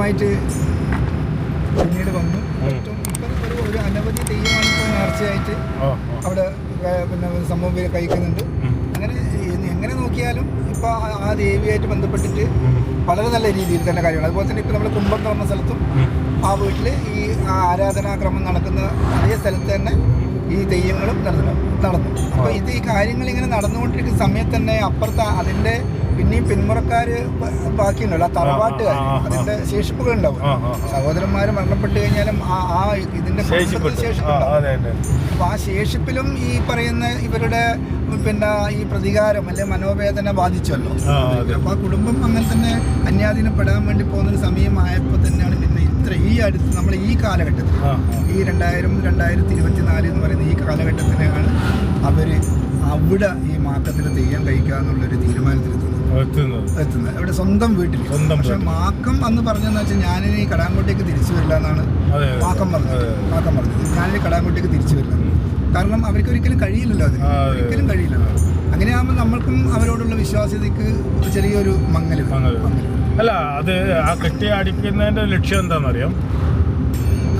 തെയ്യമായിട്ട് പിന്നീട് വന്നു. ഏറ്റവും ഒരു അനവധി തെയ്യമാണ് നേർച്ചയായിട്ട്. അവിടെ പിന്നെ സംഭവം കഴിക്കുന്നുണ്ട്. അങ്ങനെ എങ്ങനെ നോക്കിയാലും ഇപ്പോൾ ആ ദേവിയായിട്ട് ബന്ധപ്പെട്ടിട്ട് വളരെ നല്ല രീതിയിൽ തന്നെ കാര്യമാണ് അതുപോലെ തന്നെ ഇപ്പോൾ നമ്മൾ കുമ്പം എന്ന് പറഞ്ഞ സ്ഥലത്തും ആ വീട്ടിൽ ഈ ആരാധനാക്രമം നടക്കുന്ന അതേ സ്ഥലത്ത് തന്നെ ഈ തെയ്യങ്ങളും നടന്നു നടന്നു. അപ്പോൾ ഇത് ഈ കാര്യങ്ങൾ ഇങ്ങനെ നടന്നുകൊണ്ടിരിക്കുന്ന സമയത്ത് തന്നെ അപ്പുറത്ത് അതിന്റെ പിന്നെയും പിന്മുറക്കാര് ബ- ബാക്കിയുണ്ടല്ലോ. ആ തറവാട്ടുകാർ. അതിന്റെ ശേഷിപ്പുകൾ ഉണ്ടാവും സഹോദരന്മാര് മരണപ്പെട്ട് കഴിഞ്ഞാലും ആ ആ ഇതിന്റെ ശേഷിപ്പുണ്ടാവും. അപ്പൊ ആ ശേഷിപ്പിലും ഈ പറയുന്ന ഇവരുടെ പിന്നെ ഈ പ്രതികാരം അല്ലെ മനോവേദന ബാധിച്ചല്ലോ. അപ്പൊ ആ കുടുംബം അങ്ങനെ തന്നെ അന്യാധീനപ്പെടാൻ വേണ്ടി പോകുന്ന ഒരു സമയമായപ്പോൾ തന്നെയാണ് പിന്നെ ഇത്ര ഈ അടുത്ത് നമ്മൾ ഈ കാലഘട്ടത്തിൽ. ഈ രണ്ടായിരം രണ്ടായിരത്തി ഇരുപത്തിനാല് എന്ന് പറയുന്ന ഈ കാലഘട്ടത്തിലാണ് അവർ അവിടെ ഈ മാർക്കത്തിൽ തെയ്യം കഴിക്കുക എന്നുള്ളൊരു തീരുമാനത്തിലെത്തുന്നത്. എത്തുന്നത്. ഇവിടെ സ്വന്തം വീട്ടിൽ പക്ഷെ. മാക്കം അന്ന് പറഞ്ഞതെന്ന് വെച്ചാൽ ഞാനിനി കടാങ്കോട്ടേക്ക് തിരിച്ചു വരില്ല എന്നാണ്. മാക്കം പറഞ്ഞത്. മാക്കം പറഞ്ഞത്. ഞാനിനി കടാങ്കോട്ടേക്ക് തിരിച്ചു വരില്ല. കാരണം അവർക്ക് ഒരിക്കലും കഴിയില്ലല്ലോ അതിന്. ഒരിക്കലും കഴിയില്ലല്ലോ അങ്ങനെയാകുമ്പോൾ നമ്മൾക്കും അവരോടുള്ള വിശ്വാസ്യതയ്ക്ക് ചെറിയൊരു മങ്ങൽ. അല്ല അത് ആ കെട്ടി അടിക്കുന്നതിന്റെ ലക്ഷ്യം എന്താണെന്നറിയാം?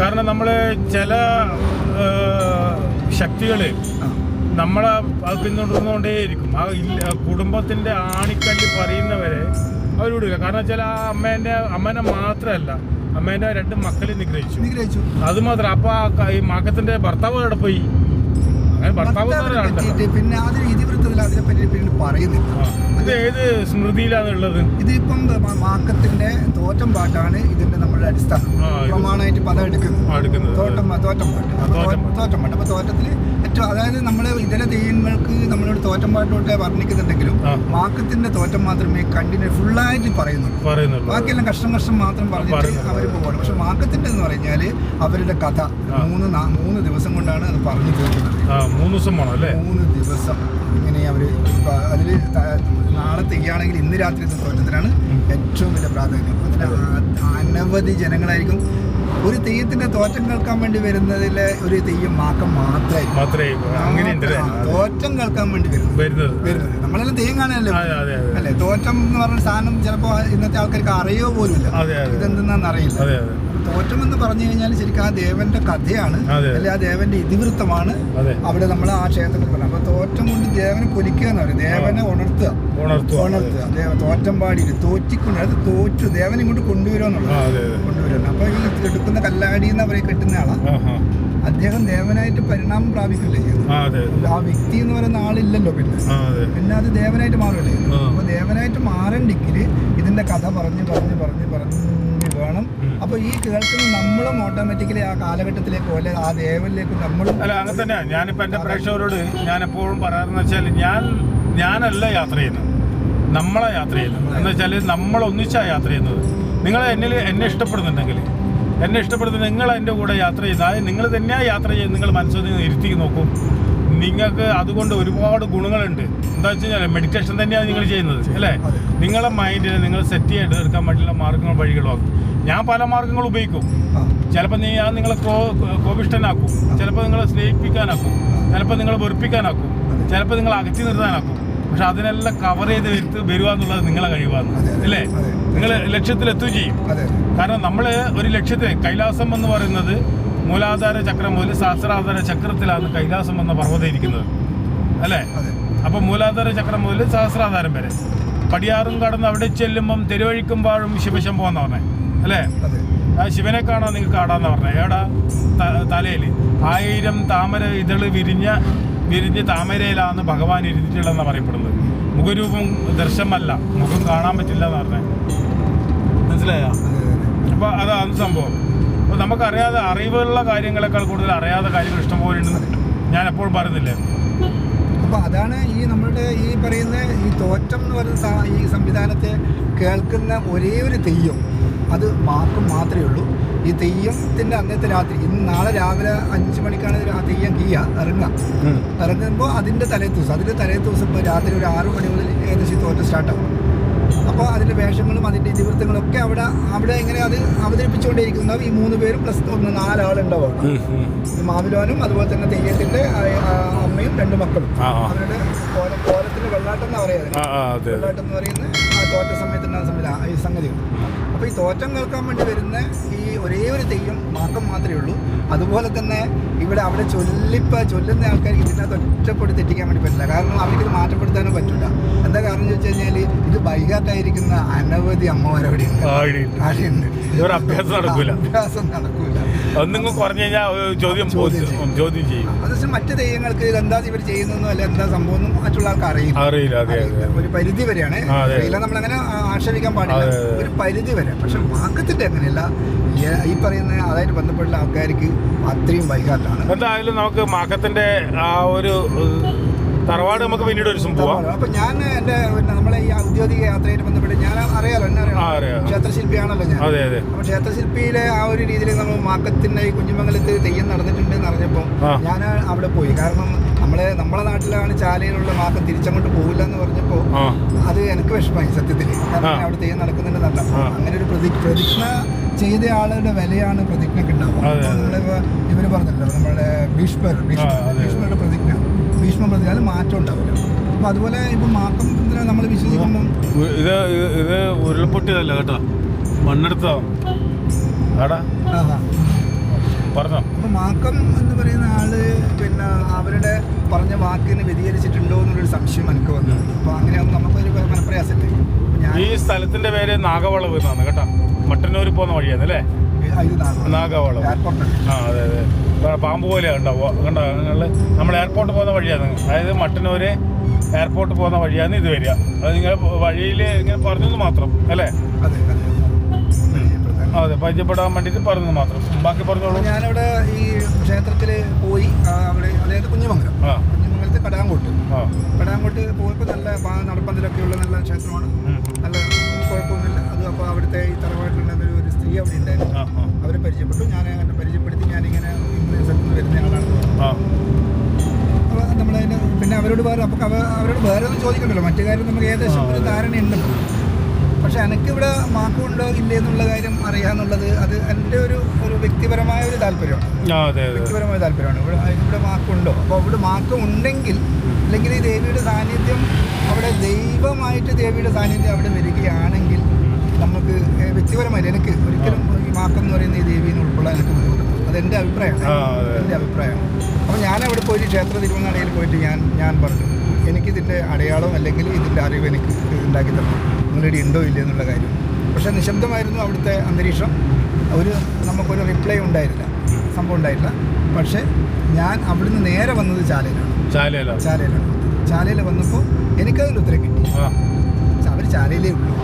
കാരണം നമ്മൾ ചില ശക്തികൾ ആ, നമ്മളെ അത് പിന്തുടർന്നുകൊണ്ടേയിരിക്കും. ആ ഇല്ല കുടുംബത്തിന്റെ ആണിക്കല്ല് പറയുന്നവരെ അവർ കാരണം വെച്ചാൽ ആ അമ്മേന്റെ അമ്മേനെ മാത്രമല്ല അമ്മേന്റെ രണ്ട് മക്കളെ നിഗ്രഹിച്ചു. നിഗ്രഹിച്ചു. അത് മാത്രം. അപ്പൊ ആ ഈ മകത്തിന്റെ ഭർത്താവ് അവിടെ പോയി. അങ്ങനെ ഭർത്താവ് പിന്നെ അതിന് ഇതിവൃത്തത്തിൽ അതിനെ പറ്റി പിന്നീട് പറയുന്നില്ല. ഇത് ഏത് സ്മൃതിയിലാണുള്ളത്? ഇതിപ്പം മാക്കത്തിന്റെ തോറ്റം പാട്ടാണ് ഇതിന്റെ നമ്മുടെ അടിസ്ഥാനം. പ്രമാണമായിട്ട് പദം എടുക്കുന്നത്. എടുക്കുന്നത്. തോറ്റം തോറ്റം പാട്ട്. തോറ്റം പാട്ട്. അപ്പൊ തോറ്റത്തിൽ ഏറ്റവും അതായത് നമ്മൾ ഇതര തെയ്യങ്ങൾക്ക് നമ്മളോട് തോറ്റം പാട്ടോട്ടെ വർണിക്കുന്നുണ്ടെങ്കിലും. മാക്കത്തിന്റെ തോറ്റം മാത്രമേ കണ്ടിന്യൂ ഫുള്ളായിട്ട് പറയുന്നുള്ളൂ. ബാക്കിയെല്ലാം കഷ്ടം കഷ്ടം മാത്രം പറഞ്ഞിട്ട് അവർ പോകണം പക്ഷെ മാക്കത്തിന്റെ എന്ന് പറഞ്ഞാൽ അവരുടെ കഥ മൂന്ന് മൂന്ന് ദിവസം കൊണ്ടാണ് അത് പറഞ്ഞു തീർക്കുന്നത്. മൂന്ന് ദിവസം മൂന്ന് ദിവസം. ഇങ്ങനെ അവർ അതിൽ നാളെ തെയ്യാണെങ്കിൽ ഇന്ന് രാത്രി തോറ്റത്തിനാണ് ഏറ്റവും വലിയ പ്രാധാന്യം. അതിന് അനവധി ജനങ്ങളായിരിക്കും ഒരു തെയ്യത്തിന്റെ തോറ്റം കേൾക്കാൻ വേണ്ടി വരുന്നതിലെ ഒരു തെയ്യം മാക്കം മാത്രമേ മാത്രമേ അങ്ങനെയുണ്ട് അല്ലേ? തോറ്റം കേൾക്കാൻ വേണ്ടി വരുന്നത്. വരുന്നത്. നമ്മളെല്ലാം തെയ്യം കാണാനല്ലേ അല്ലെ? തോറ്റം എന്ന് പറഞ്ഞ സാധനം ചിലപ്പോൾ ഇന്നത്തെ ആൾക്കാർക്ക് അറിയോ പോലും അതെ ഇതെന്തെന്നാന്ന് അറിയില്ല. തോറ്റം എന്ന് പറഞ്ഞു കഴിഞ്ഞാൽ ശരിക്കും ആ ദേവന്റെ കഥയാണ്. അല്ലെ ആ ദേവന്റെ ഇതിവൃത്തമാണ് അവിടെ നമ്മൾ ആ ക്ഷേത്രത്തിൽ പറഞ്ഞു അപ്പൊ തോറ്റം കൊണ്ട് ദേവനെ കൊലിക്കുക എന്ന് പറയും ദേവനെ ഉണർത്തുക. ഉണർത്തുക. ദേവ തോറ്റം പാടിയിട്ട് തോറ്റിക്കൊണ്ട് അത് തോറ്റു. ദേവനെ ഇങ്ങോട്ട് കൊണ്ടുവരുമെന്നുള്ളത് കൊണ്ടുവരുന്നത് അപ്പൊ ഈ എടുക്കുന്ന കല്ലാടി എന്ന് പറയും കെട്ടുന്ന ആളാണ്. അദ്ദേഹം ദേവനായിട്ട് പരിണാമം പ്രാപിക്കില്ലേ ചെയ്യുന്നത്? ആ വ്യക്തി എന്ന് പറയുന്ന ആളില്ലല്ലോ പിന്നെ. പിന്നെ അത് ദേവനായിട്ട് മാറില്ലേ. അപ്പൊ ദേവനായിട്ട് മാറണ്ടെങ്കിൽ ഇതിന്റെ കഥ പറഞ്ഞ് പറഞ്ഞ് പറഞ്ഞ് പറഞ്ഞ് വേണം ഉം. അപ്പൊ ഈ കേൾക്കുന്ന നമ്മളും ഓട്ടോമാറ്റിക്കലി ആ കാലഘട്ടത്തിലേക്ക് അല്ലെ ആ ദേവലിലേക്ക് നമ്മളും അല്ല അങ്ങനെ തന്നെ ഞാനിപ്പോൾ എന്റെ പ്രേക്ഷകരോട് ഞാൻ എപ്പോഴും പറയാറെന്ന് വെച്ചാൽ ഞാൻ ഞാനല്ല യാത്ര ചെയ്യുന്നത്. നമ്മളെ യാത്ര ചെയ്യുന്നത്. എന്ന് വെച്ചാൽ നമ്മൾ ഒന്നിച്ചാണ് യാത്ര ചെയ്യുന്നത്. നിങ്ങൾ എന്നിൽ എന്നെ ഇഷ്ടപ്പെടുന്നുണ്ടെങ്കിൽ എന്നെ ഇഷ്ടപ്പെടുന്ന നിങ്ങൾ എന്റെ കൂടെ യാത്ര ചെയ്യുന്നത് അതായത് നിങ്ങൾ തന്നെയാണ് യാത്ര ചെയ്യുന്നത് നിങ്ങൾ മനസ്സിൽ ഇരുത്തി നോക്കും. നിങ്ങൾക്ക് അതുകൊണ്ട് ഒരുപാട് ഗുണങ്ങളുണ്ട്. എന്താ വെച്ച് കഴിഞ്ഞാൽ മെഡിറ്റേഷൻ തന്നെയാണ് നിങ്ങൾ ചെയ്യുന്നത് അല്ലേ? നിങ്ങളെ മൈൻഡിനെ നിങ്ങൾ സെറ്റ് ചെയ്ത് എടുക്കാൻ വേണ്ടിയുള്ള മാർഗങ്ങൾ വഴികളും ഞാൻ പല മാർഗങ്ങൾ ഉപയോഗിക്കും. ചിലപ്പോൾ നീ ഞാൻ നിങ്ങളെ കോപിഷ്ടനാക്കും ചിലപ്പോൾ നിങ്ങളെ സ്നേഹിപ്പിക്കാനാക്കും. ചിലപ്പോൾ നിങ്ങളെ വെറുപ്പിക്കാനാക്കും. ചിലപ്പോൾ നിങ്ങളെ അകറ്റി നിർത്താനാക്കും. പക്ഷെ അതിനെല്ലാം കവർ ചെയ്ത് വരുത്ത് വരിക എന്നുള്ളത് നിങ്ങളെ കഴിവാണ്. അല്ലേ. നിങ്ങൾ ലക്ഷ്യത്തിലെത്തുകയും ചെയ്യും. കാരണം നമ്മൾ ഒരു ലക്ഷ്യത്തെ കൈലാസം എന്ന് പറയുന്നത് മൂലാധാര ചക്രം മുതൽ സഹസ്രാധാര ചക്രത്തിലാണ് കൈലാസം എന്ന പർവതം ഇരിക്കുന്നത്. അല്ലേ? അപ്പോൾ അപ്പൊ മൂലാധാര ചക്രം മുതൽ സഹസ്രാധാരം വരെ. പടിയാറും കടന്ന് അവിടെ ചെല്ലുമ്പം തെരുവഴിക്കും ശിവശം ശിവശംഭവം എന്ന് അല്ലേ? ശിവനെ കാണാൻ നിങ്ങൾക്ക് ആടാന്ന് പറഞ്ഞത് ഏടാ? തലയിൽ ആയിരം താമര ഇതൾ വിരിഞ്ഞ വിരിഞ്ഞ് താമരയിലാന്ന് ഭഗവാൻ ഇരുന്നിട്ടുള്ളതെന്നാണ് പറയപ്പെടുന്നത്. മുഖരൂപം ദർശനമല്ല. മുഖം കാണാൻ പറ്റില്ല എന്ന് പറഞ്ഞത് മനസ്സിലായോ അപ്പോൾ അതാണ് സംഭവം. അപ്പോൾ നമുക്കറിയാതെ അറിവുള്ള കാര്യങ്ങളെക്കാൾ കൂടുതൽ അറിയാത്ത കാര്യങ്ങൾ ഇഷ്ടംപോലെ ഉണ്ടെന്ന് ഞാൻ എപ്പോഴും പറയുന്നില്ലേ? അപ്പൊ അതാണ് ഈ നമ്മളുടെ ഈ പറയുന്ന ഈ തോറ്റം എന്ന് പറയുന്ന ഈ സംവിധാനത്തെ കേൾക്കുന്ന ഒരേ ഒരു തെയ്യം. അത് മാക്കും മാത്രമേ ഉള്ളൂ. ഈ തെയ്യത്തിന്റെ അന്നത്തെ രാത്രി ഇന്ന് നാളെ രാവിലെ അഞ്ച് മണിക്കാണ് ആ തെയ്യം കീയ ഇറങ്ങുക. ഇറങ്ങുമ്പോൾ അതിന്റെ തലേ ദിവസം അതിന്റെ തലേ ദിവസം ഇപ്പോൾ രാത്രി ഒരു ആറു മണി മുതൽ ഏകദേശം തോറ്റ സ്റ്റാർട്ടാകും സ്റ്റാർട്ടാവും. അപ്പോൾ അതിന്റെ വേഷങ്ങളും അതിന്റെ ഇതിവൃത്തങ്ങളും ഒക്കെ അവിടെ അവിടെ ഇങ്ങനെ അത് അവതരിപ്പിച്ചുകൊണ്ടിരിക്കുന്ന ഈ മൂന്ന് പേരും പ്ലസ് ഒന്ന് നാലാളുണ്ടാവും. മാവിലോനും അതുപോലെ തന്നെ തെയ്യത്തിന്റെ അമ്മയും രണ്ട് മക്കളും. അവരുടെ കോല കോലത്തിന്റെ വെള്ളാട്ടം എന്ന് പറയാം ആ ആ അതെ അതെ. വെള്ളാട്ടം എന്ന് പറയുന്ന തോറ്റ സമയത്തുണ്ടാകുന്ന സംവിധാനം ഈ സംഗതികൾ അപ്പോൾ ഈ തോറ്റം കേൾക്കാൻ വേണ്ടി വരുന്ന ഈ ഒരേ ഒരു തെയ്യം മാത്രം മാത്രമേ ഉള്ളൂ. അതുപോലെ തന്നെ ഇവിടെ അവിടെ ചൊല്ലിപ്പ ചൊല്ലുന്ന ആൾക്കാർ ഇതിനകത്ത് ഒറ്റപ്പെട്ട് തെറ്റിക്കാൻ വേണ്ടി പറ്റില്ല. കാരണം അവർക്ക് ഇത് മാറ്റപ്പെടുത്താനും പറ്റില്ല എന്താ കാരണം ചോദിച്ചു കഴിഞ്ഞാൽ കഴിഞ്ഞാൽ ഇത് ബൈഹാർട്ടായിരിക്കുന്ന അനവധി അമ്മമാരവിടെ ഉണ്ട്. അഭ്യാസം നടക്കൂല. ഒന്നും കുറഞ്ഞു കഴിഞ്ഞാൽ ചോദ്യം ചോദ്യം ചെയ്യും. ചെയ്യും. മറ്റു തെയ്യങ്ങൾക്ക് എന്താ ഇവർ ചെയ്യുന്നതെന്നോ അല്ല എന്താ സംഭവം ഒന്നും മറ്റുള്ള ആൾക്ക് അറിയില്ല. അറിയില്ല അതെ ഒരു പരിധി വരെയാണ്. അറിയില്ല നമ്മളങ്ങനെ ആക്ഷേപിക്കാൻ പാടില്ല. ഒരു പരിധി വരെ. പക്ഷെ വാക്കത്തിന്റെ അങ്ങനെയല്ല. ഈ- പറയുന്ന അതായിട്ട് ബന്ധപ്പെട്ട ആൾക്കാർക്ക് അത്രയും വൈകാട്ടാണ് എന്തായാലും നമുക്ക് മാക്കത്തിന്റെ ആ ഒരു തറവാട് നമുക്ക് പിന്നീട് ഒരു സംഭവം പോവാം അപ്പൊ ഞാൻ എന്റെ നമ്മളെ ഈ ഔദ്യോഗിക യാത്രയായിട്ട് ബന്ധപ്പെട്ട് ഞാൻ അറിയാലോ എന്നെ ആ, അറിയാം. അറിയാം ക്ഷേത്രശില്പിയാണല്ലോ ഞാൻ അതെ അതെ അപ്പൊ ക്ഷേത്രശില്പിയിലെ ആ ഒരു രീതിയിൽ നമ്മൾ മാക്കത്തിന്റെ ഈ കുഞ്ഞുമംഗലത്ത് തെയ്യം നടന്നിട്ടുണ്ട് എന്ന് അറിഞ്ഞപ്പോൾ ആ. ഞാൻ അവിടെ പോയി കാരണം നമ്മളെ നമ്മളെ നാട്ടിലാണ് ചാലയിലുള്ള മാക്കം തിരിച്ചങ്ങോട്ട് പോകില്ല എന്ന് പറഞ്ഞപ്പോൾ ആ അത് എനിക്ക് വിഷമമായി സത്യത്തിൽ കാരണം ആ. അവിടെ തെയ്യം നടക്കുന്നുണ്ട് നല്ല ആ. അങ്ങനെ ഒരു പ്രതി പ്രതിജ്ഞ ചെയ്ത ആളുടെ വിലയാണ് പ്രതിജ്ഞക്ക് ഉണ്ടാവുക അതെ, അതെ. നമ്മളിപ്പോ ഇവർ പറഞ്ഞല്ലോ നമ്മുടെ ഭീഷ്മർ ഭീഷ്മർ ആ, അതെ. ഭീഷ്മരുടെ പ്രതിജ്ഞ ഭീഷ്മ പ്രതിജ്ഞ മാറ്റം ഉണ്ടാവില്ല. അപ്പൊ അതുപോലെ ഇപ്പൊ മാക്കം നമ്മൾ വിശ്വസിക്കുമ്പോൾ ഉ- ഇത് ഇത് ഇത് ഉരുൾപൊട്ടിയതല്ല കേട്ടോ. മണ്ണെടുത്തോ ആടാ. ആഹാ. പറഞ്ഞോ. അപ്പൊ മാക്കം എന്ന് പറയുന്ന ആൾ പിന്നെ അവരുടെ പറഞ്ഞ വാക്കിന് വ്യതിചരിച്ചിട്ടുണ്ടോ എന്നുള്ളൊരു സംശയം എനിക്ക് വന്നു. അപ്പൊ അങ്ങനെയാകുമ്പോൾ നമുക്കൊരു ഞാൻ ഈ സ്ഥലത്തിന്റെ പേര് നാഗവളവ് എന്നാണ് കേട്ടോ. മട്ടന്നൂർ പോകുന്ന വഴിയാണ് അല്ലേ. നാഗവളവ്. ആ അതെ അതെ. പാമ്പ് പോലെയാണ് കണ്ടോ കണ്ടോ? നിങ്ങൾ നമ്മൾ എയർപോർട്ട് പോകുന്ന വഴിയാണ്. അതായത് മട്ടന്നൂർ എയർപോർട്ട് പോകുന്ന വഴിയാണ് ഇത് വരിക. അത് നിങ്ങൾ വഴിയിൽ ഇങ്ങനെ പറഞ്ഞത് മാത്രം അല്ലേ? അതെ പരിചയപ്പെടാൻ വേണ്ടിയിട്ട് പറഞ്ഞത് മാത്രം. ബാക്കി പറഞ്ഞോളൂ. ഞാനിവിടെ ഈ ക്ഷേത്രത്തിൽ പോയി അവിടെ അതായത് കുഞ്ഞുമംഗലം. ആ. കുഞ്ഞുമംഗലത്ത് കടാങ്കോട്ട്. കടാങ്കോട്ട് പോയപ്പോൾ നല്ല നടപ്പന്തലൊക്കെയുള്ള നല്ല ക്ഷേത്രമാണ്. നല്ല കുഴപ്പമൊന്നുമില്ല. അത് അപ്പോൾ അവിടുത്തെ ഈ തറവാട്ടിലുണ്ടായിരുന്ന ഒരു സ്ത്രീ അവിടെ ഉണ്ടായിരുന്നു. അവരെ പരിചയപ്പെട്ടു. ഞാൻ എന്നെ പരിചയപ്പെടുത്തി ഞാനിങ്ങനെ ഇങ്ങനെ സ്ഥലത്ത് നിന്ന് വരുന്ന ആളാണ് ആ. അപ്പോൾ നമ്മളതിന് പിന്നെ അവരോട് വേറെ അപ്പോൾ അവരോട് വേറെ ഒന്നും ചോദിക്കണ്ടല്ലോ. മറ്റു കാര്യം നമുക്ക് ഏകദേശം ഒരു ധാരണയുണ്ടല്ലോ പക്ഷെ എനിക്കിവിടെ മാക്കമുണ്ടോ ഇല്ലേ എന്നുള്ള കാര്യം അറിയാന്നുള്ളത് അത് എന്റെ ഒരു ഒരു വ്യക്തിപരമായ ഒരു താല്പര്യമാണ്. വ്യക്തിപരമായ താല്പര്യമാണ്. ഇവിടെ ഇവിടെ മാക്കുണ്ടോ അപ്പോൾ ഇവിടെ മാക്കം ഉണ്ടെങ്കിൽ അല്ലെങ്കിൽ ഈ ദേവിയുടെ സാന്നിധ്യം അവിടെ ദൈവമായിട്ട് ദേവിയുടെ സാന്നിധ്യം അവിടെ വരികയാണെങ്കിൽ നമുക്ക് വ്യക്തിപരമായി എനിക്ക് ഒരിക്കലും ഈ മാക്കം എന്ന് പറയുന്ന ഈ ദേവീനെ ഉൾക്കൊള്ളാൻ എനിക്ക് ബുദ്ധിമുട്ടുണ്ട് അത് എന്റെ അഭിപ്രായമാണ്. എന്റെ അഭിപ്രായമാണ് അപ്പോൾ ഞാൻ അവിടെ പോയി ക്ഷേത്ര തിരുവങ്ങാടയിൽ പോയിട്ട് ഞാൻ ഞാൻ പറഞ്ഞു എനിക്കിതിന്റെ അടയാളം അല്ലെങ്കിൽ ഇതിന്റെ അറിവ് എനിക്ക് ഉണ്ടാക്കി തരണം. നിങ്ങളുടെ ഉണ്ടോ ഇല്ല എന്നുള്ള കാര്യം. പക്ഷേ നിശബ്ദമായിരുന്നു അവിടുത്തെ അന്തരീക്ഷം. ഒരു നമുക്കൊരു റിപ്ലൈ ഉണ്ടായില്ല. സംഭവം ഉണ്ടായിട്ടില്ല പക്ഷേ ഞാൻ അവിടുന്ന് നേരെ വന്നത് ചാലയിലാണ്. ചാലയിലാണ്. ചാലയിൽ വന്നപ്പോൾ എനിക്കതിന്റെ ഉത്തരം കിട്ടി. അവർ ഉള്ളൂ.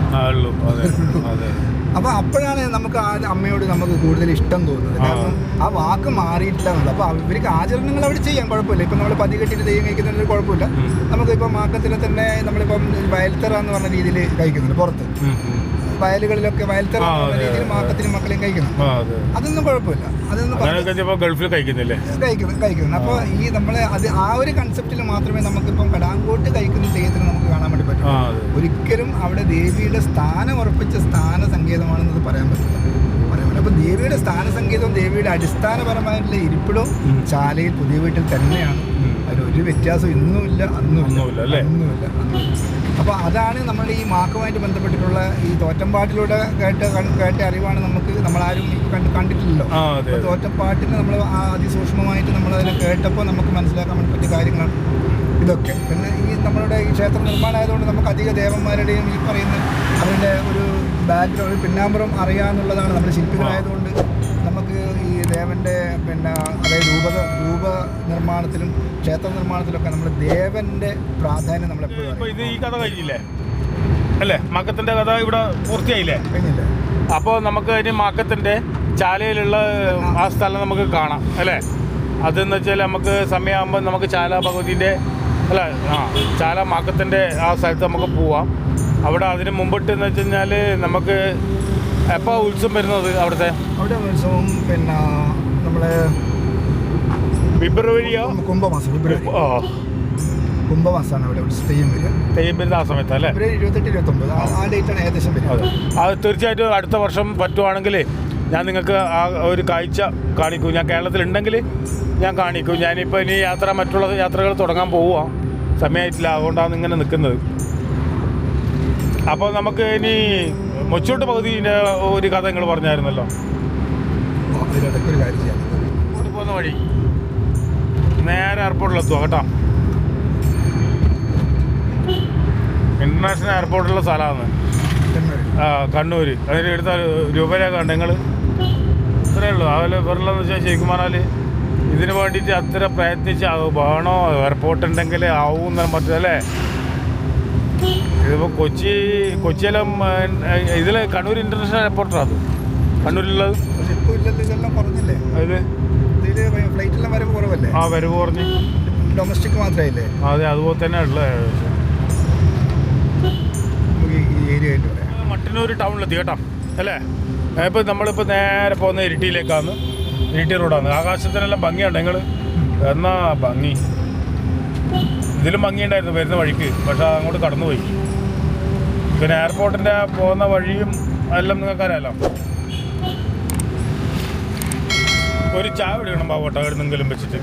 അപ്പൊ അപ്പോൾ അപ്പോഴാണ് നമുക്ക് ആ അമ്മയോട് നമുക്ക് കൂടുതൽ ഇഷ്ടം തോന്നുന്നത്. കാരണം ആ വാക്ക് മാറിയിട്ടില്ല എന്നുള്ളത് അപ്പോൾ ഇവർക്ക് ആചരണങ്ങൾ അവിടെ ചെയ്യാൻ കുഴപ്പമില്ല. ഇപ്പം നമ്മൾ പതി കെട്ടിട്ട് തെയ്യം കഴിക്കുന്നതിൽ കുഴപ്പമില്ല. നമുക്ക് നമുക്കിപ്പോൾ മാക്കത്തിനെ തന്നെ നമ്മളിപ്പം വയൽത്തറ എന്ന് പറഞ്ഞ രീതിയിൽ കഴിക്കുന്നുണ്ട് പുറത്ത്. വയലുകളിലൊക്കെ വയൽത്തറ രീതിയിൽ മക്കളെയും കഴിക്കുന്നു. അതൊന്നും കുഴപ്പമില്ല. അതൊന്നും ഗൾഫിൽ കഴിക്കുന്നില്ലേ? കഴിക്കുന്നു കഴിക്കുന്നു. അപ്പോൾ ഈ നമ്മളെ അത് ആ ഒരു കൺസെപ്റ്റിൽ മാത്രമേ നമുക്കിപ്പം കടാങ്കോട്ട് കഴിക്കുന്ന തെയ്യത്തിന് നമുക്ക് കാണാൻ വേണ്ടി പറ്റും. ഒരിക്കലും അവിടെ ദേവിയുടെ സ്ഥാനം ഉറപ്പിച്ച സ്ഥാന സങ്കേതമാണെന്നത് പറയാൻ പറ്റില്ല. അപ്പൊ ദേവിയുടെ സ്ഥാന സംഗീതവും ദേവിയുടെ അടിസ്ഥാനപരമായിട്ടുള്ള ഇരിപ്പിടവും. ചാലയിൽ പുതിയ വീട്ടിൽ തന്നെയാണ്. അതിനൊരു അതിലൊരു വ്യത്യാസം ഇന്നുമില്ല അന്നുമില്ല. ഒന്നുമില്ല, അല്ലേ? അപ്പോൾ അതാണ് നമ്മൾ ഈ മാക്കുമായിട്ട് ബന്ധപ്പെട്ടിട്ടുള്ള ഈ തോറ്റമ്പാട്ടിലൂടെ കേട്ട കേട്ട അറിവാണ് നമുക്ക് നമ്മളാരും ആരും കണ്ട് കണ്ടിട്ടില്ലല്ലോ. അപ്പോൾ തോറ്റപ്പാട്ടിന് നമ്മൾ അതിസൂക്ഷ്മമായിട്ട് നമ്മൾ അതിനെ കേട്ടപ്പോൾ നമുക്ക് മനസ്സിലാക്കാൻ പറ്റിയ കാര്യങ്ങൾ ഇതൊക്കെ. പിന്നെ ഈ നമ്മളുടെ ഈ ക്ഷേത്ര നിർമ്മാണം ആയതുകൊണ്ട് നമുക്ക് അധിക ദേവന്മാരുടെയും ഈ പറയുന്ന അവരുടെ ഒരു ബാക്ക്ഗ്രൗണ്ട് പിന്നാമ്പുറം അറിയാമെന്നുള്ളതാണ് നമ്മുടെ ശില്പികളായതുകൊണ്ട് നമുക്ക് ഈ ദേവന്റെ പിന്നെ അതായത് രൂപ രൂപ നിർമ്മാണത്തിലും ക്ഷേത്ര നിർമ്മാണത്തിലൊക്കെ നമ്മൾ ദേവന്റെ പ്രാധാന്യം നമ്മൾ എപ്പോഴും. ഇത് ഈ കഥ കഴിഞ്ഞില്ലേ? അല്ലേ? മക്കത്തിന്റെ കഥ ഇവിടെ പൂർത്തിയായില്ലേ? കഴിഞ്ഞില്ലേ? അപ്പോൾ നമുക്ക് ഇനി മാക്കത്തിന്റെ ചാലയിലുള്ള ആ. സ്ഥലം നമുക്ക് കാണാം അല്ലേ? അതെന്ന് വെച്ചാൽ നമുക്ക് സമയമാകുമ്പോൾ നമുക്ക് ചാല ഭഗവതിന്റെ അല്ല ആ ചാല മാക്കത്തിന്റെ ആ സ്ഥലത്ത് നമുക്ക് പോവാം. അവിടെ അതിന് മുമ്പിട്ട് എന്ന് വെച്ച് കഴിഞ്ഞാൽ നമുക്ക് എപ്പോൾ ഉത്സവം വരുന്നത് അവിടുത്തെ? അവിടെ ഉത്സവം പിന്നെ നമ്മളെ ഫെബ്രുവരിയോ? കുംഭമാസം ഫെബ്രുവരി. ഓ കുംഭമാസമാണ് ഇവിടെ തെയ്യം വരിക തെയ്യം വരുന്ന ആ സമയത്ത് അല്ലേ? ഫെബ്രുവരി ഇരുപത്തെട്ട് ഇരുപത്തൊമ്പത്. ആ- ഡേറ്റാണ് ഏകദേശം വരിക അതെ. തീർച്ചയായിട്ടും അടുത്ത വർഷം പറ്റുവാണെങ്കിൽ ഞാൻ നിങ്ങൾക്ക് ആ ഒരു കാഴ്ച കാണിക്കും. ഞാൻ കേരളത്തിലുണ്ടെങ്കിൽ ഞാൻ കാണിക്കും. ഞാനിപ്പോൾ ഇനി യാത്ര മറ്റുള്ള യാത്രകൾ തുടങ്ങാൻ പോവുക സമയമായിട്ടില്ല അതുകൊണ്ടാണ് ഇങ്ങനെ നിൽക്കുന്നത്. അപ്പോൾ നമുക്ക് ഇനി മൊച്ചോട്ട് പകുതിന്റെ ഒരു കഥ നിങ്ങൾ പറഞ്ഞായിരുന്നല്ലോ. ആ, ഒരു കാര്യം ചെയ്യാം. പോകുന്ന വഴി. നേരെ എയർപോർട്ടിലെത്തുക കേട്ടോ. ഇന്റർനാഷണൽ എയർപോർട്ടുള്ള സ്ഥലമാണ്. ആ കണ്ണൂർ അതിന് എടുത്താൽ രൂപരേഖ ഉണ്ട് നിങ്ങൾ ഇത്രയേ ഉള്ളൂ. അതുപോലെ വെറുതെന്ന് വെച്ചാൽ ശരിക്കും പറഞ്ഞാൽ ഇതിന് വേണ്ടിയിട്ട് അത്ര പ്രയത്നിച്ച് അത് വേണോ? എയർപോർട്ട് ഉണ്ടെങ്കിൽ ആവും എന്ന് അല്ലേ? ഇതിപ്പോൾ കൊച്ചി കൊച്ചിയിലും ഇതിൽ കണ്ണൂർ ഇന്റർനാഷണൽ എയർപോർട്ടാണ് അത്? കണ്ണൂരിലുള്ളത്? ഇതെല്ലാം അത്? ഫ്ലൈറ്റെല്ലാം വരവ് കുറവല്ലേ? ആ വരവ് കുറഞ്ഞ്. ഡൊമസ്റ്റിക് മാത്രമല്ലേ അതെ അതുപോലെ തന്നെ ഉള്ളത് ഈ ഏരിയ ആയിട്ട് പറയാം. മട്ടന്നൂർ ടൗണിലെത്തി കേട്ടോ. അല്ലേ? ഇപ്പോൾ നമ്മളിപ്പോൾ നേരെ പോകുന്ന ഇരിട്ടിയിലേക്കാണ്. ഇരിട്ടി റോഡാണ്. ആകാശത്തിനെല്ലാം ഭംഗിയുണ്ട് നിങ്ങൾ എന്നാ ഭംഗി. ഇതിലും ഭംഗിയുണ്ടായിരുന്നു വരുന്ന വഴിക്ക്. പക്ഷെ അങ്ങോട്ട് കടന്നുപോയി. പിന്നെ എയർപോർട്ടിന്റെ പോകുന്ന വഴിയും എല്ലാം നിങ്ങൾക്ക് അറിയാലോ ഒരു ചായ കുടിക്കണം പാവട്ടെ എവിടെന്നെങ്കിലും വെച്ചിട്ട്.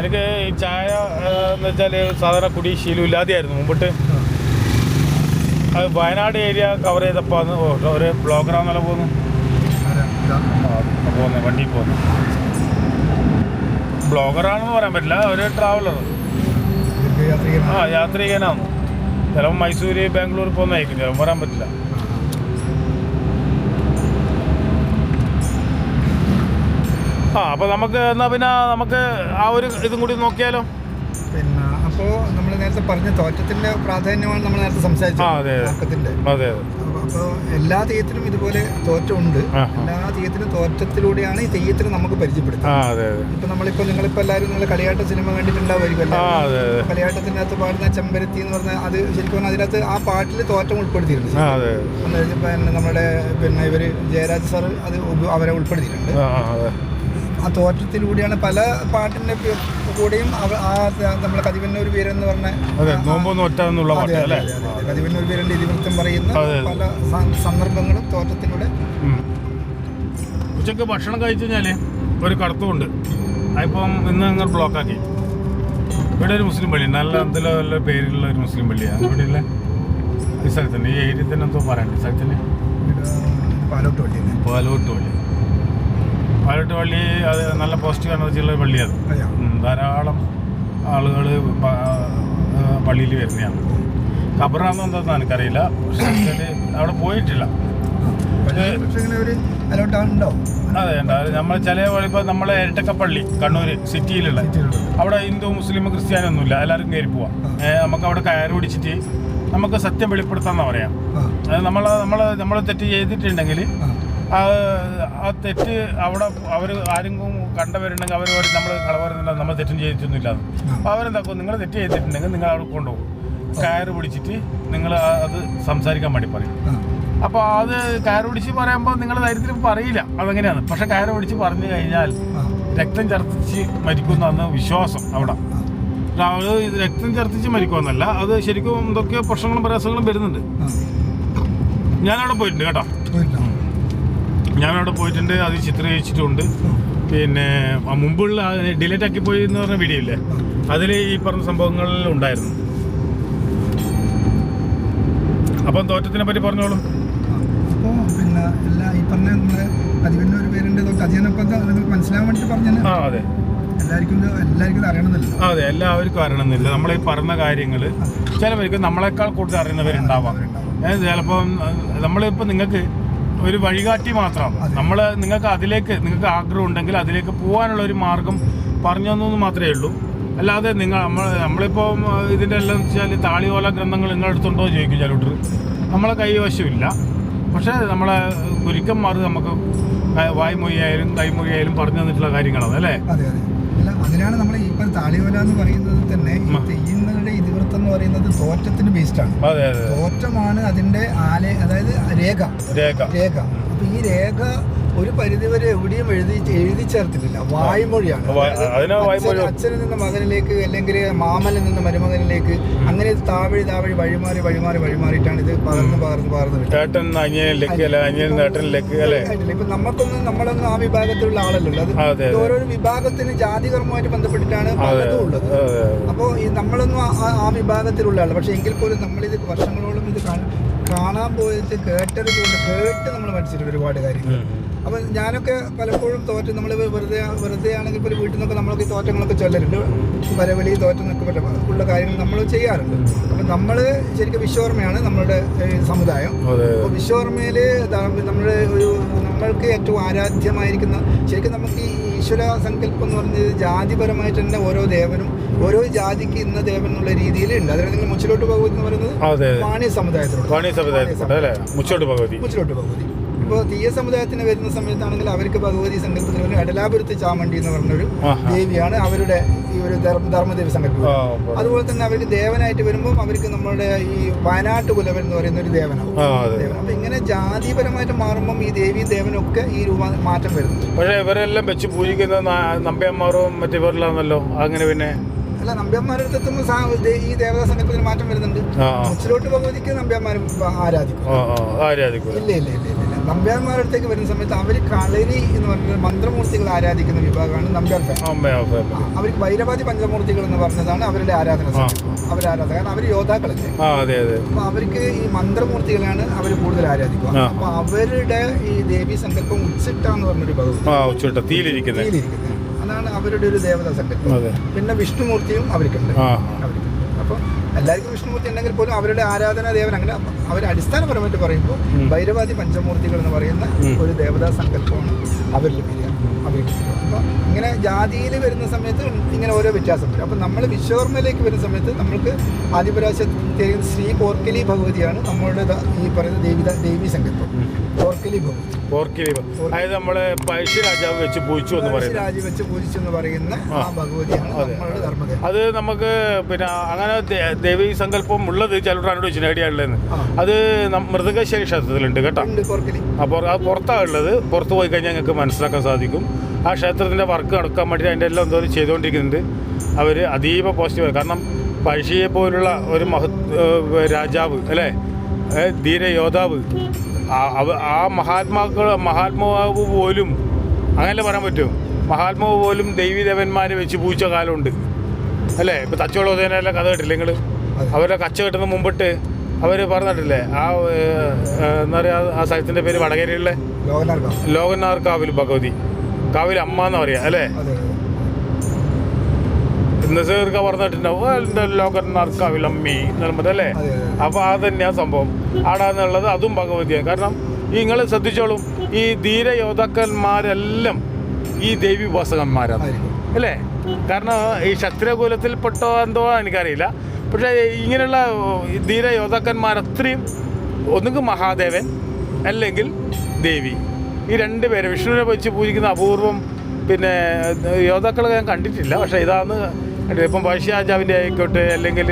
എനിക്ക് ഈ ചായ എന്ന് വെച്ചാൽ സാധാരണ കുടി ശീലമില്ലാതെയായിരുന്നു മുമ്പിട്ട് അത് വയനാട് ഏരിയ കവർ ചെയ്തപ്പോൾ ഒരു ബ്ലോഗറാന്നല്ല പോകുന്നു. പോകുന്നത് വണ്ടി പോകുന്നു. ബ്ലോഗറാണെന്ന് പറയാൻ പറ്റില്ല ഒരു ട്രാവലർ. ആ യാത്രികനാണ്. ചിലപ്പോൾ മൈസൂര് ബാംഗ്ലൂർ പോകുന്നതായിരിക്കും ചിലപ്പോൾ പറയാൻ പറ്റില്ല. ആ അപ്പോൾ നമുക്ക് എന്നാൽ പിന്നെ നമുക്ക് ആ ഒരു ഇതും കൂടി നോക്കിയാലോ? പിന്നെ അപ്പോൾ നമ്മൾ നേരത്തെ പറഞ്ഞ തോറ്റത്തിന്റെ പ്രാധാന്യമാണ് നമ്മൾ നേരത്തെ സംസാരിച്ചത്. അതെ, അതെ. അപ്പോൾ എല്ലാ തെയ്യത്തിനും ഇതുപോലെ തോറ്റമുണ്ട്. എല്ലാ തെയ്യത്തിനും തോറ്റത്തിലൂടെയാണ് ഈ തെയ്യത്തിന് നമുക്ക് പരിചയപ്പെടുത്തുന്നത്. അതെ അതെ. ഇപ്പോൾ നിങ്ങൾ ഇപ്പോൾ എല്ലാവരും നിങ്ങൾ കളിയാട്ട സിനിമ കണ്ടിട്ടുണ്ടാവുമായിരിക്കും ആ എല്ലാവരും. അതെ അതെ. കളിയാട്ടത്തിനകത്ത് പാടുന്ന ചെമ്പരത്തി എന്ന് പറഞ്ഞാൽ അത് ശരിക്കും പറഞ്ഞാൽ അതിനകത്ത് ആ പാട്ടിൽ തോറ്റം ഉൾപ്പെടുത്തിയിട്ടുണ്ട്. പിന്നെ നമ്മുടെ പിന്നെ ഇവർ ജയരാജ് സാർ അത് അവരെ ഉൾപ്പെടുത്തിയിട്ടുണ്ട്. ആ തോറ്റത്തിലൂടെയാണ് പല പാട്ടിന്റെ കൂടെയും നമ്മുടെ ആ നമ്മുടെ കതിവന്നൂർ വീരൻ എന്ന് പറഞ്ഞ. കതിവന്നൂർ വീരന്റെ ഇതിവൃത്തം പറയുന്ന. പല സന്ദർഭങ്ങളും തോറ്റത്തിലൂടെ. ഉച്ചയ്ക്ക് ഭക്ഷണം കഴിച്ചു കഴിഞ്ഞാൽ ഒരു കടത്തുമുണ്ട് അതിപ്പം ഇന്ന് നിങ്ങൾ ബ്ലോക്കാക്കി ഇവിടെ ഒരു മുസ്ലിം പള്ളി നല്ല എന്തെല്ലാം നല്ല പേരിലുള്ള ഒരു മുസ്ലിം പള്ളിയാണ് ഇവിടെ അല്ലേ ഈ സ്ഥലത്തിന് ഈ ഏരിയ തന്നെ എന്തോ പറയണ്ടേ സ്ഥലത്തിന് പാലോട്ട് പള്ളി പാലോട്ട് പള്ളി പാലോട്ട് പള്ളി അത് നല്ല പോസിറ്റീവ് എനർജിയുള്ള പള്ളിയാണ് ധാരാളം ആളുകൾ പള്ളിയിൽ വരുന്നതാണ്. ഖബറാന്ന് എന്താണെന്ന് എനിക്കറിയില്ല. പക്ഷേ അവിടെ പോയിട്ടില്ല. അതെ നമ്മൾ ചില ഇപ്പോൾ നമ്മളെ ഇരട്ടക്കപ്പള്ളി കണ്ണൂർ സിറ്റിയിലുള്ള. അവിടെ ഹിന്ദു മുസ്ലിം ക്രിസ്ത്യാനി ഒന്നുമില്ല. എല്ലാവരും കയറി പോവാം. നമുക്ക് അവിടെ കയറി പിടിച്ചിട്ട് നമുക്ക് സത്യം വെളിപ്പെടുത്താമെന്നാണ് പറയാം. അത് നമ്മൾ നമ്മൾ നമ്മൾ തെറ്റ് ചെയ്തിട്ടുണ്ടെങ്കിൽ ആ തെറ്റ് അവിടെ അവർ ആരെങ്കിലും കണ്ടവരുണ്ടെങ്കിൽ അവർ പറയും നമ്മൾ കള പറയുന്നില്ല നമ്മൾ തെറ്റും ചെയ്തിട്ടൊന്നുമില്ല. അപ്പോൾ അവരെന്താക്കും നിങ്ങൾ തെറ്റ് ചെയ്തിട്ടുണ്ടെങ്കിൽ നിങ്ങൾ അവിടെ കൊണ്ടുപോകും. കയറ് പിടിച്ചിട്ട് നിങ്ങൾ അത് സംസാരിക്കാൻ വേണ്ടി പറയും. അപ്പോൾ അത് കയറ് പിടിച്ച് പറയുമ്പോൾ നിങ്ങൾ ധൈര്യത്തിൽ പറയില്ല. അതെങ്ങനെയാണ്. പക്ഷെ കയറ് പിടിച്ച് പറഞ്ഞു കഴിഞ്ഞാൽ രക്തം ചർത്തിച്ച് മരിക്കുന്നതാണ് വിശ്വാസം അവിടെ. അത് രക്തം ചർത്തിച്ച് മരിക്കുമെന്നല്ല അത് ശരിക്കും എന്തൊക്കെയോ പ്രശ്നങ്ങളും പ്രയാസങ്ങളും വരുന്നുണ്ട്. ഞാനവിടെ പോയിട്ടുണ്ട് കേട്ടോ. ഞാനവിടെ പോയിട്ടുണ്ട് അത് ചിത്രീകരിച്ചിട്ടുണ്ട് പിന്നെ ആ മുമ്പുള്ള ഡിലേറ്റ് ആക്കി പോയി എന്ന് പറഞ്ഞ വീഡിയോ ഇല്ലേ? അതിൽ ഈ പറഞ്ഞ സംഭവങ്ങളിൽ ഉണ്ടായിരുന്നു. അപ്പം തോറ്റത്തിനെ പറ്റി പറഞ്ഞോളൂ. അപ്പോൾ പിന്നെ എല്ലാ ഈ പറഞ്ഞ നമ്മളെ അതിവന്നെ ഒരു പേരുണ്ട് തൊട്ട് അതിനൊപ്പം നിങ്ങൾക്ക് മനസ്സിലാകാൻ വേണ്ടി പറഞ്ഞത്. ആ അതെ. എല്ലാവർക്കും അറിയണമെന്നില്ല. അതെ എല്ലാവർക്കും അറിയണമെന്നില്ല. നമ്മൾ ഈ പറഞ്ഞ കാര്യങ്ങൾ ചിലവർക്ക് നമ്മളെക്കാൾ കൂടുതൽ അറിയുന്നവരുണ്ടാവാം. ചിലപ്പോൾ നമ്മളിപ്പോൾ നിങ്ങൾക്ക് ഒരു വഴികാട്ടി മാത്രമാണ് അതെ. നമ്മൾ നിങ്ങൾക്ക് അതിലേക്ക് നിങ്ങൾക്ക് ആഗ്രഹം ഉണ്ടെങ്കിൽ അതിലേക്ക് പോകാനുള്ള ഒരു മാർഗം പറഞ്ഞു തന്നു മാത്രമേ ഉള്ളൂ. അല്ലാതെ നിങ്ങൾ നമ്മൾ നമ്മളിപ്പോൾ ഇതിന്റെ എല്ലാം വെച്ചാൽ താളിയോല ഗ്രന്ഥങ്ങൾ നിങ്ങളുടെ അടുത്തുണ്ടോ എന്ന് ചോദിക്കും ചിലൂട്ടർ നമ്മളെ കൈവശമില്ല പക്ഷേ നമ്മളെ ഗുരുക്കന്മാർ നമുക്ക് വായ്മൊഴിയായാലും കൈമൊഴിയായാലും പറഞ്ഞു തന്നിട്ടുള്ള കാര്യങ്ങളാണ് അല്ലേ? അതെ അതെ. അതിനാണ് നമ്മൾ ഇപ്പം താളിയോല എന്ന് പറയുന്നത് തന്നെ ഈ. എന്ന് പറയുന്നത് തോറ്റത്തിന് ബേസ്ഡ് ആണ്. അതെ അതെ തോറ്റമാണ് അതിന്റെ ആലേ അതായത് രേഖ. രേഖ. രേഖ. അപ്പൊ ഈ രേഖ ഒരു പരിധിവരെ എവിടെയും എഴുതി എഴുതി ചേർത്തിട്ടില്ല. വായ്മൊഴിയാണ്. അച്ഛനിൽ നിന്ന് മകനിലേക്ക് അല്ലെങ്കിൽ മാമനിൽ നിന്ന് മരുമകനിലേക്ക് അങ്ങനെ താവഴി താവഴി വഴിമാറി വഴിമാറി വഴിമാറിയിട്ടാണ് ഇത് പകർന്ന് പകർന്ന് പകർന്ന്. ഇപ്പൊ നമുക്കൊന്നും നമ്മളൊന്നും ആ വിഭാഗത്തിലുള്ള ആളല്ലല്ലോ. അത് ഓരോരോ വിഭാഗത്തിന് ഓരോ വിഭാഗത്തിന് ജാതികർമ്മമായിട്ട് ബന്ധപ്പെട്ടിട്ടാണ് പലതും ഉള്ളത് അപ്പോ അപ്പോൾ ഈ നമ്മളൊന്നും ആ- വിഭാഗത്തിലുള്ള ആളല്ല. പക്ഷെ എങ്കിൽ പോലും നമ്മളിത് വർഷങ്ങളോളം ഇത് കാണാൻ പോയത് കേട്ടത് കേട്ട് നമ്മൾ പഠിച്ചിട്ടുണ്ട് ഒരുപാട് കാര്യങ്ങൾ. ഉം. അപ്പം ഞാനൊക്കെ പലപ്പോഴും തോറ്റ. നമ്മൾ വെറുതെ വെറുതെ ആണെങ്കിൽ പോലും വീട്ടിൽ നിന്നൊക്കെ നമ്മളൊക്കെ ഈ തോറ്റങ്ങളൊക്കെ ചൊല്ലലുണ്ട്. വരവലി തോറ്റം പല ഉള്ള കാര്യങ്ങൾ നമ്മൾ ചെയ്യാറുണ്ട്. അപ്പം നമ്മൾ ശരിക്കും വിശ്വകർമ്മയാണ് നമ്മളുടെ സമുദായം. അപ്പോൾ വിശ്വകർമ്മയിൽ നമ്മുടെ ഒരു നമ്മൾക്ക് ഏറ്റവും ആരാധ്യമായിരിക്കുന്ന ശരിക്കും നമുക്ക് ഈ ഈശ്വര സങ്കല്പം എന്ന് പറഞ്ഞത് ജാതിപരമായിട്ട് തന്നെ ഓരോ ദേവനും ഓരോ ജാതിക്ക് ഇന്ന ദേവൻ എന്നുള്ള രീതിയിലുണ്ട്. അതായത് നിങ്ങൾ മുച്ചിലോട്ട് ഭഗവതി എന്ന് പറയുന്നത് വാണി സമുദായത്തിലുള്ള മുച്ചോട്ട് ഭഗവതി. മുച്ചിലോട്ട് ഭഗവതി. ഇപ്പോൾ തീയ സമുദായത്തിന് വരുന്ന സമയത്താണെങ്കിൽ അവർക്ക് ഭഗവതി സങ്കല്പത്തിന് വരുന്ന അടലാപുരത്ത് ചാമണ്ടി എന്ന് പറഞ്ഞൊരു. ദേവിയാണ് അവരുടെ ഈ ഒരു ധർമ്മ ധർമ്മദേവി സങ്കല്പം അതുപോലെ തന്നെ അവർക്ക് ദേവനായിട്ട് വരുമ്പോൾ അവർക്ക് നമ്മുടെ ഈ വയനാട്ട് കുലവൻ എന്ന് പറയുന്ന ഒരു ദേവനാണ്. ദേവൻ. അപ്പൊ ഇങ്ങനെ ജാതിപരമായിട്ട് മാറുമ്പോൾ ഈ ദേവി ദേവനൊക്കെ ഈ രൂപ മാറ്റം വരുന്നു. പക്ഷേ ഇവരെല്ലാം വെച്ച് പൂജിക്കുന്ന നമ്പ്യന്മാരും മറ്റേ അങ്ങനെ പിന്നെ അല്ല നമ്പ്യന്മാരുടെ അടുത്ത് എത്തുമ്പോൾ സാ- ദേ- ഈ ദേവതാ സങ്കല്പത്തിന് മാറ്റം വരുന്നുണ്ട്. മുച്ചിലോട്ട് ഭഗവതിക്ക് നമ്പ്യന്മാരും ആരാധിക്കും. ഇല്ല ഇല്ല ഇല്ല. നമ്പ്യാന്മാരുടെ അടുത്തേക്ക് വരുന്ന സമയത്ത് അവർ കളരി എന്ന് പറഞ്ഞ മന്ത്രമൂർത്തികൾ ആരാധിക്കുന്ന വിഭാഗമാണ് നമ്പ്യാർ അവർക്ക് ഭൈരവാദി പഞ്ചമൂർത്തികൾ എന്ന് പറഞ്ഞതാണ് അവരുടെ ആരാധന. അവർ ആരാധന കാരണം അവർ യോദ്ധാക്കളല്ലേ? അപ്പൊ അവർക്ക് ഈ മന്ത്രമൂർത്തികളാണ് അവർ കൂടുതൽ ആരാധിക്കുക. അപ്പൊ അവരുടെ ഈ ദേവി സങ്കല്പം ഉച്ചിട്ട എന്ന് പറഞ്ഞൊരു ഭഗവതി. തീയിലിരിക്കുന്നത് അതാണ് അവരുടെ ഒരു ദേവതാ സങ്കല്പം പിന്നെ വിഷ്ണുമൂർത്തിയും അവർക്കുണ്ട് അവർക്ക് അപ്പോൾ എല്ലാവർക്കും വിഷ്ണുമൂർത്തി ഉണ്ടെങ്കിൽ പോലും അവരുടെ ആരാധനാ ദേവൻ അങ്ങനെ അവർ അടിസ്ഥാനപരമായിട്ട് പറയുമ്പോൾ ഭൈരവാദി പഞ്ചമൂർത്തികൾ എന്ന് പറയുന്ന ഒരു ദേവതാ സങ്കല്പമാണ് അവരിൽ ഇങ്ങനെ ജാതിയിൽ വരുന്ന സമയത്ത് ഇങ്ങനെ ഓരോ വ്യത്യാസം വരും അപ്പം നമ്മൾ വിശ്വകർമ്മയിലേക്ക് വരുന്ന സമയത്ത് നമ്മൾക്ക് ആദിപരാശക്തി ശ്രീ പോർക്കലി ഭഗവതിയാണ് നമ്മളുടെ ഈ പറയുന്ന ദേവി ദേവി സങ്കല്പം ഉം. പോർക്കലി ഭഗവതി. അതായത് നമ്മളെ പഴശ്ശി രാജാവ് വെച്ച് പൂജിച്ചു എന്ന് പറയുന്നത്. രാജി വെച്ച് പൂജിച്ചു എന്ന് പറയുന്ന ആ. ഭഗവതിയാണ് അതെ. നമ്മളുടെ ധർമ്മദേവ. അത് നമുക്ക് പിന്നെ അങ്ങനെ ദേവി സങ്കല്പം ഉള്ളത് ചിലരോട് വെച്ച് ആ. അത് മൃതകശേഷത്തിലുണ്ട് കേട്ടോ. അപ്പോൾ അത് പുറത്താണ് ഉള്ളത്. പുറത്ത് പോയി കഴിഞ്ഞാൽ ഞങ്ങൾക്ക് മനസ്സിലാക്കാൻ സാധിക്കും. ആ ക്ഷേത്രത്തിന്റെ വർക്ക് നടക്കാൻ വേണ്ടി അതിന്റെ എല്ലാം എന്തോ ചെയ്തുകൊണ്ടിരിക്കുന്നുണ്ട്. അവർ അതീവ പോസിറ്റീവ് കാരണം പഴശ്ശിയെ പോലുള്ള ഒരു മഹത് രാജാവ് അല്ലേ? ധീര യോദ്ധാവ് ആ- മഹാത്മാക്കൾ മഹാത്മാവ് പോലും അങ്ങനെ പറയാൻ പറ്റും? മഹാത്മാവ് പോലും ദൈവീദേവന്മാരെ വെച്ച് പൂച്ച കാലമുണ്ട്. അല്ലേ? ഇപ്പം തച്ചോളോദേനെല്ലാം കഥ കേട്ടില്ലേ നിങ്ങൾ. അവരുടെ കച്ച കെട്ടുന്ന മുമ്പിട്ട് അവർ പറഞ്ഞിട്ടില്ലേ? ആ എന്താ പറയുക ആ സ്ഥലത്തിന്റെ പേര് വടകരയിലെ ലോകനാർക്കാവിൽ ലോകനാർ ഭഗവതി. കാവിൽ അമ്മ എന്ന് പറയാം അല്ലേ? നസീർക്ക പറഞ്ഞിട്ടുണ്ടാവും "ഓ, എന്റെ ലോകനാർ കാവിൽ അമ്മി എന്നുള്ളത് അല്ലേ? അപ്പൊ അതെ. അപ്പോൾ അത് തന്നെയാണ് സംഭവം. ആടാന്നുള്ളത് അതും ഭഗവതിയാണ് കാരണം ഈ നിങ്ങൾ ശ്രദ്ധിച്ചോളും ഈ ധീര യോദ്ധാക്കന്മാരെല്ലാം ഈ ദേവി ഉപാസകന്മാരാണ് അല്ലേ? കാരണം ഈ ക്ഷത്രിയകുലത്തിൽപ്പെട്ടോ എന്തോ എനിക്കറിയില്ല. പക്ഷേ ഇങ്ങനെയുള്ള ധീര യോദ്ധാക്കന്മാർ അത്രയും ഒന്നുകിൽ മഹാദേവൻ അല്ലെങ്കിൽ ദേവി. ഈ രണ്ട് പേര് വിഷ്ണുവിനെ വെച്ച് പൂജിക്കുന്ന അപൂർവം പിന്നെ യോദ്ധാക്കളെ ഞാൻ കണ്ടിട്ടില്ല. പക്ഷേ ഇതാന്ന്. ഇപ്പം പഴശ്ശിരാജാവിന്റെ ആയിക്കോട്ടെ അല്ലെങ്കിൽ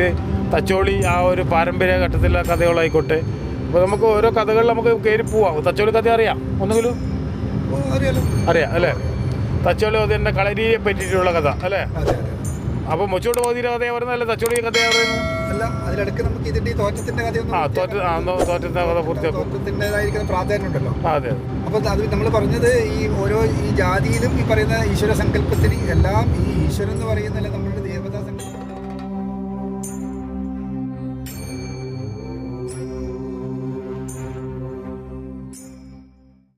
തച്ചോളി ആ ഒരു പാരമ്പര്യ ഘട്ടത്തിലുള്ള കഥകളായിക്കോട്ടെ. അപ്പോൾ നമുക്ക് ഓരോ കഥകളിൽ നമുക്ക് കയറി പോവാം. തച്ചോളി കഥ അറിയാം. ഒന്നുകിലും ഓ, അറിയാം അല്ലേ? തച്ചോളി അതിന്റെ കളരിയെ പറ്റിയിട്ടുള്ള കഥ അല്ലേ? അപ്പോൾ മൊച്ചോട് പോതിര കഥ പറയുന്നതല്ലേ തച്ചോളി കഥ പറയുന്നത്? ആ തോറ്റ ആ തോറ്റത്തെ കഥ പൂർത്തിയാക്കും. പ്രാധാന്യം ഉണ്ടല്ലോ അതെ അതെ. അപ്പോൾ അത് നമ്മൾ പറഞ്ഞത് ഈ ഓരോ ഈ ജാതിയിലും ഈ പറയുന്ന ഈശ്വര സങ്കല്പത്തിന് എല്ലാം ഈ ഈശ്വരൻ എന്ന് പറയുന്നതല്ല നമ്മൾ